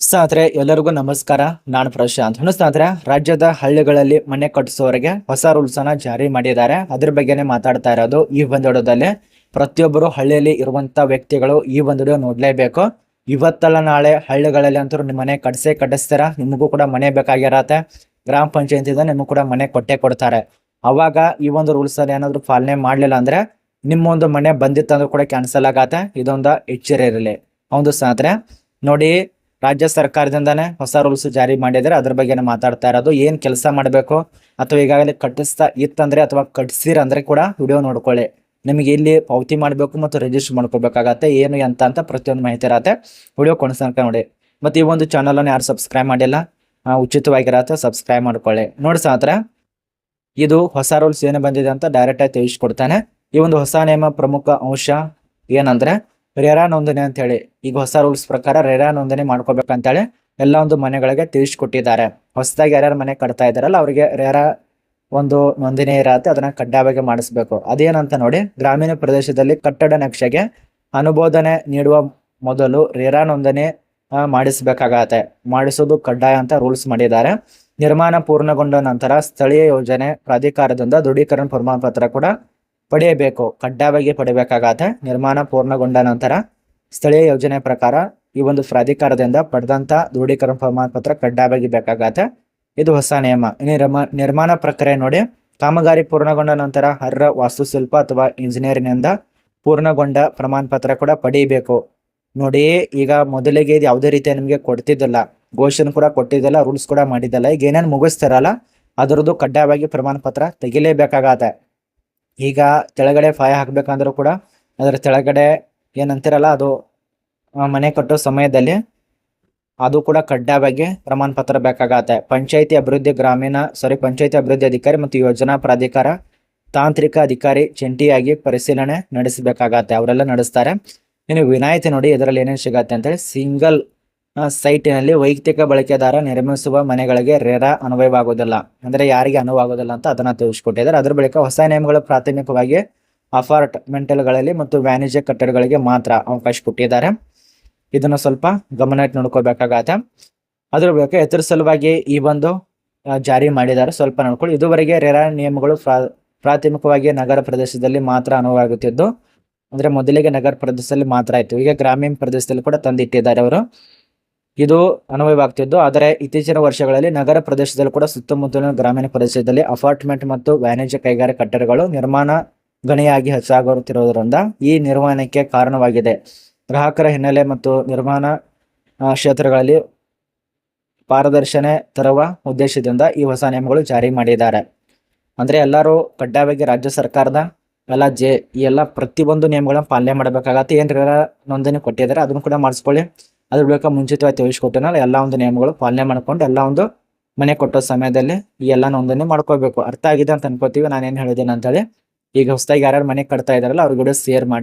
ಸ್ನೇಹಿತರೆ, ಎಲ್ಲರಿಗೂ ನಮಸ್ಕಾರ. ನಾನು ಪ್ರಶಾಂತ್. ಸ್ನೇಹಿತರೆ, ರಾಜ್ಯದ ಹಳ್ಳಿಗಳಲ್ಲಿ ಮನೆ ಕಟ್ಟಿಸೋರಿಗೆ ಹೊಸ ರೂಲ್ಸ್ ಅನ್ನ ಜಾರಿ ಮಾಡಿದ್ದಾರೆ. ಅದ್ರ ಬಗ್ಗೆನೇ ಮಾತಾಡ್ತಾ ಇರೋದು ಈ ಒಂದು ವಿಡಿಯೋದಲ್ಲಿ. ಪ್ರತಿಯೊಬ್ಬರು ಹಳ್ಳಿಯಲ್ಲಿ ಇರುವಂತ ವ್ಯಕ್ತಿಗಳು ಈ ಒಂದು ನೋಡ್ಲೇಬೇಕು. ಇವತ್ತಲ್ಲ ನಾಳೆ ಹಳ್ಳಿಗಳಲ್ಲಿ ಅಂತೂ ನಿಮ್ಮ ಮನೆ ಕಟ್ಸೇ ಕಟ್ಟಿಸ್ತಾರ? ನಿಮಗೂ ಕೂಡ ಮನೆ ಬೇಕಾಗಿರತ್ತೆ. ಗ್ರಾಮ ಪಂಚಾಯತಿಂದ ನಿಮಗೂ ಕೂಡ ಮನೆ ಕೊಟ್ಟೆ ಕೊಡ್ತಾರೆ. ಅವಾಗ ಈ ಒಂದು ರೂಲ್ಸ್ ಅಲ್ಲಿ ಏನಾದ್ರು ಪಾಲನೆ ಮಾಡ್ಲಿಲ್ಲ ಅಂದ್ರೆ ನಿಮ್ಮೊಂದು ಮನೆ ಬಂದಿತ್ತಂದ್ರೂ ಕೂಡ ಕ್ಯಾನ್ಸಲ್ ಆಗತ್ತೆ. ಇದೊಂದು ಎಚ್ಚರ ಇರಲಿ. ಹೌದು ಸ್ನೇಹಿತರೆ. ನೋಡಿ ರಾಜ್ಯ ಸರ್ಕಾರದಿಂದಾನೇ ಹೊಸ ರೂಲ್ಸ್ ಜಾರಿ ಮಾಡಿದರೆ ಅದ್ರ ಬಗ್ಗೆ ಮಾತಾಡ್ತಾ ಇರೋದು ಏನು ಕೆಲಸ ಮಾಡಬೇಕು ಅಥವಾ ಈಗಾಗಲೇ ಕಟ್ಟಿಸ್ತಾ ಇತ್ತಂದ್ರೆ ಅಥವಾ ಕಟ್ಸಿರಂದ್ರೆ ಕೂಡ ವಿಡಿಯೋ ನೋಡ್ಕೊಳ್ಳಿ. ನಿಮಗೆ ಇಲ್ಲಿ ಪಾವತಿ ಮಾಡಬೇಕು ಮತ್ತು ರಿಜಿಸ್ಟರ್ ಮಾಡ್ಕೋಬೇಕಾಗತ್ತೆ. ಏನು, ಎಂತ ಅಂತ ಪ್ರತಿಯೊಂದು ಮಾಹಿತಿ ಇರತ್ತೆ. ವಿಡಿಯೋ ಕೊನೆಸಂಕ ನೋಡಿ. ಮತ್ತೆ ಈ ಒಂದು ಚಾನಲನ್ನು ಯಾರು ಸಬ್ಸ್ಕ್ರೈಬ್ ಮಾಡಿಲ್ಲ ಉಚಿತವಾಗಿರತ್ತೆ ಸಬ್ಸ್ಕ್ರೈಬ್ ಮಾಡ್ಕೊಳ್ಳಿ. ನೋಡಿ ಸಾತ್ರ ಇದು ಹೊಸ ರೂಲ್ಸ್ ಏನು ಬಂದಿದೆ ಅಂತ ಡೈರೆಕ್ಟ್ ಆಗಿ ತಿಳಿಸ್ಕೊಡ್ತಾನೆ. ಈ ಒಂದು ಹೊಸ ನಿಯಮ ಪ್ರಮುಖ ಅಂಶ ಏನಂದ್ರೆ ರೇರಾ ನೋಂದಣಿ ಅಂತ ಹೇಳಿ ಈಗ ಹೊಸ ರೂಲ್ಸ್ ಪ್ರಕಾರ ರೇರಾ ನೋಂದಣಿ ಮಾಡ್ಕೋಬೇಕಂತೇಳಿ ಎಲ್ಲ ಒಂದು ಮನೆಗಳಿಗೆ ತಿಳಿಸ್ಕೊಟ್ಟಿದ್ದಾರೆ ಹೊಸದಾಗಿ ಯಾರ್ಯಾರು ಮನೆ ಕಟ್ತಾ ಇದಾರಲ್ಲ ಅವರಿಗೆ ರೇರಾ ಒಂದು ನೋಂದಣಿ ಇರತ್ತೆ, ಅದನ್ನ ಕಡ್ಡಾಯವಾಗಿ ಮಾಡಿಸ್ಬೇಕು. ಅದೇನಂತ ನೋಡಿ, ಗ್ರಾಮೀಣ ಪ್ರದೇಶದಲ್ಲಿ ಕಟ್ಟಡ ನಕ್ಷೆಗೆ ಅನುಮೋದನೆ ನೀಡುವ ಮೊದಲು ರೇರಾ ನೋಂದಣಿ ಮಾಡಿಸಬೇಕಾಗತ್ತೆ ಮಾಡಿಸ್ಬೇಕಾಗತ್ತೆ. ಮಾಡಿಸೋದು ಕಡ್ಡಾಯ ಅಂತ ರೂಲ್ಸ್ ಮಾಡಿದ್ದಾರೆ. ನಿರ್ಮಾಣ ಪೂರ್ಣಗೊಂಡ ನಂತರ ಸ್ಥಳೀಯ ಯೋಜನೆ ಪ್ರಾಧಿಕಾರದಿಂದ ದೃಢೀಕರಣ ಪ್ರಮಾಣ ಪತ್ರ ಕೂಡ ಪಡೆಯಬೇಕು. ಕಡ್ಡಾಯವಾಗಿ ಪಡಿಬೇಕಾಗತ್ತೆ ನಿರ್ಮಾಣ ಪೂರ್ಣಗೊಂಡ ನಂತರ ಸ್ಥಳೀಯ ಯೋಜನೆ ಪ್ರಕಾರ ಈ ಒಂದು ಪ್ರಾಧಿಕಾರದಿಂದ ಪಡೆದಂತ ದೃಢೀಕರಣ ಪ್ರಮಾಣ ಪತ್ರ ಕಡ್ಡಾಯವಾಗಿ ಬೇಕಾಗತ್ತೆ ಇದು ಹೊಸ ನಿಯಮ. ನಿರ್ಮ, ನಿರ್ಮಾಣ ಪ್ರಕ್ರಿಯೆ ನೋಡಿ. ಕಾಮಗಾರಿ ಪೂರ್ಣಗೊಂಡ ನಂತರ ಹರ್ರ, ವಾಸ್ತುಶಿಲ್ಪ ಅಥವಾ ಇಂಜಿನಿಯರಿನಿಂದ ಪೂರ್ಣಗೊಂಡ ಪ್ರಮಾಣ ಪತ್ರ ಕೂಡ ಪಡೆಯಬೇಕು. ನೋಡಿ, ಈಗ ಮೊದಲಿಗೆ ಇದು ಯಾವುದೇ ರೀತಿಯ ನಿಮಗೆ ಕೊಡ್ತಿದ್ದಿಲ್ಲ. ಘೋಷಣೆ ಕೂಡ ಕೊಟ್ಟಿದ್ದಿಲ್ಲ, ರೂಲ್ಸ್ ಕೂಡ ಮಾಡಿದ್ದಲ್ಲ. ಈಗ ಏನೇನು ಮುಗಿಸ್ತಾರಲ್ಲ, ಅದರದ್ದು ಕಡ್ಡಾಯವಾಗಿ ಪ್ರಮಾಣ ಪತ್ರ ತೆಗಿಲೇಬೇಕಾಗತ್ತೆ ಈಗ ಕೆಳಗಡೆ ಫಾಯ ಹಾಕ್ಬೇಕಂದ್ರೂ ಕೂಡ ಅದರ ಕೆಳಗಡೆ ಏನಂತಿರಲ್ಲ ಅದು ಮನೆ ಕಟ್ಟೋ ಸಮಯದಲ್ಲಿ ಅದು ಕೂಡ ಕಡ್ಡಾಯವಾಗಿ ಪ್ರಮಾಣ ಪತ್ರ ಬೇಕಾಗತ್ತೆ. ಪಂಚಾಯಿತಿ ಅಭಿವೃದ್ಧಿ ಗ್ರಾಮೀಣ ಸಾರಿ ಪಂಚಾಯಿತಿ ಅಭಿವೃದ್ಧಿ ಅಧಿಕಾರಿ ಮತ್ತು ಯೋಜನಾ ಪ್ರಾಧಿಕಾರ ತಾಂತ್ರಿಕ ಅಧಿಕಾರಿ ಜಂಟಿಯಾಗಿ ಪರಿಶೀಲನೆ ನಡೆಸಬೇಕಾಗತ್ತೆ. ಅವರೆಲ್ಲ ನಡೆಸ್ತಾರೆ. ಇನ್ನು ವಿನಾಯಿತಿ ನೋಡಿ ಇದರಲ್ಲಿ ಏನೇನು ಸಿಗತ್ತೆ ಅಂತೇಳಿ ಸಿಂಗಲ್ ಸೈಟಿನಲ್ಲಿ ವೈಯಕ್ತಿಕ ಬಳಕೆದಾರ ನಿರ್ಮಿಸುವ ಮನೆಗಳಿಗೆ ರೇರಾ ಅನ್ವಯವಾಗುವುದಿಲ್ಲ ಅಂದ್ರೆ ಯಾರಿಗೆ ಅನುವಾಗುವುದಿಲ್ಲ ಅಂತ ಅದನ್ನ ತಿಳಿಸ್ಕೊಟ್ಟಿದ್ದಾರೆ ಅದರ ಬಳಿಕ ಹೊಸ ನಿಯಮಗಳು ಪ್ರಾಥಮಿಕವಾಗಿ ಅಪಾರ್ಟ್ಮೆಂಟ್ಗಳಲ್ಲಿ ಮತ್ತು ವಾಣಿಜ್ಯ ಕಟ್ಟಡಗಳಿಗೆ ಮಾತ್ರ ಅವಕಾಶ ಕೊಟ್ಟಿದ್ದಾರೆ. ಇದನ್ನು ಸ್ವಲ್ಪ ಗಮನ ಇಟ್ಟು ನೋಡ್ಕೋಬೇಕಾಗತ್ತೆ. ಅದರ ಬಳಿಕ ಎತ್ತರ ಸಲುವಾಗಿ ಈ ಒಂದು ಜಾರಿ ಮಾಡಿದ್ದಾರೆ. ಸ್ವಲ್ಪ ನೋಡ್ಕೊಳ್ಳಿ. ಇದುವರೆಗೆ ರೇರಾ ನಿಯಮಗಳು ಪ್ರಾ- ಪ್ರಾಥಮಿಕವಾಗಿ ನಗರ ಪ್ರದೇಶದಲ್ಲಿ ಮಾತ್ರ ಅನುವಾಗುತ್ತಿದ್ದು ಅಂದ್ರೆ ಮೊದಲಿಗೆ ನಗರ ಪ್ರದೇಶದಲ್ಲಿ ಮಾತ್ರ ಆಯಿತು. ಈಗ ಗ್ರಾಮೀಣ ಪ್ರದೇಶದಲ್ಲಿ ಕೂಡ ತಂದಿಟ್ಟಿದ್ದಾರೆ ಅವರು. ಇದು ಅನ್ವಯವಾಗ್ತಿದ್ದು ಆದರೆ ಇತ್ತೀಚಿನ ವರ್ಷಗಳಲ್ಲಿ ನಗರ ಪ್ರದೇಶದಲ್ಲಿ ಕೂಡ ಸುತ್ತಮುತ್ತಲಿನ ಗ್ರಾಮೀಣ ಪ್ರದೇಶದಲ್ಲಿ ಅಪಾರ್ಟ್ಮೆಂಟ್ ಮತ್ತು ವಾಣಿಜ್ಯ ಕೈಗಾರಿಕಾ ಕಟ್ಟಡಗಳು ನಿರ್ಮಾಣ ಗಣಿಯಾಗಿ ಹೆಚ್ಚಾಗುತ್ತಿರುವುದರಿಂದ ಈ ನಿರ್ವಹಣೆಗೆ ಕಾರಣವಾಗಿದೆ. ಗ್ರಾಹಕರ ಹಿನ್ನೆಲೆ ಮತ್ತು ನಿರ್ಮಾಣ ಕ್ಷೇತ್ರಗಳಲ್ಲಿ ಪಾರದರ್ಶನೆ ತರುವ ಉದ್ದೇಶದಿಂದ ಈ ಹೊಸ ನಿಯಮಗಳು ಜಾರಿ ಮಾಡಿದ್ದಾರೆ. ಅಂದರೆ ಎಲ್ಲರೂ ಕಡ್ಡಾಯವಾಗಿ ರಾಜ್ಯ ಸರ್ಕಾರದ ಎಲ್ಲ ಜೆ, ಈ ಎಲ್ಲ ಪ್ರತಿಯೊಂದು ನಿಯಮಗಳನ್ನು ಪಾಲನೆ ಮಾಡಬೇಕಾಗತ್ತೆ. ಏನಾರ ನೋಂದಣಿ ಕೊಟ್ಟಿದ್ದಾರೆ. ಅದನ್ನು ಕೂಡ ಮಾಡಿಸ್ಕೊಳ್ಳಿ. ಅದ್ರ ಬಳಿಕ ಮುಂಚಿತವಾಗಿ ತಿಳಿಸ್ಕೊಟ್ಟನಲ್ಲ, ಎಲ್ಲ ಒಂದು ನಿಯಮಗಳು ಪಾಲನೆ ಮಾಡ್ಕೊಂಡು ಎಲ್ಲ ಒಂದು ಮನೆ ಕೊಟ್ಟೋ ಸಮಯದಲ್ಲಿ ಈ ಎಲ್ಲ ನೋಂದಣಿ ಮಾಡ್ಕೋಬೇಕು. ಅರ್ಥ ಆಗಿದೆ ಅಂತ ಅನ್ಕೋತೀವಿ. ನಾನೇನ್ ಹೇಳಿದ್ದೇನೆ ಅಂತ ಹೇಳಿ ಈಗ ಹೊಸದಾಗಿ ಯಾರ್ಯಾರು ಮನೆ ಕಟ್ತಾ ಇದಾರಲ್ಲ ಅವ್ರ ಕೂಡ ಶೇರ್ ಮಾಡಿ.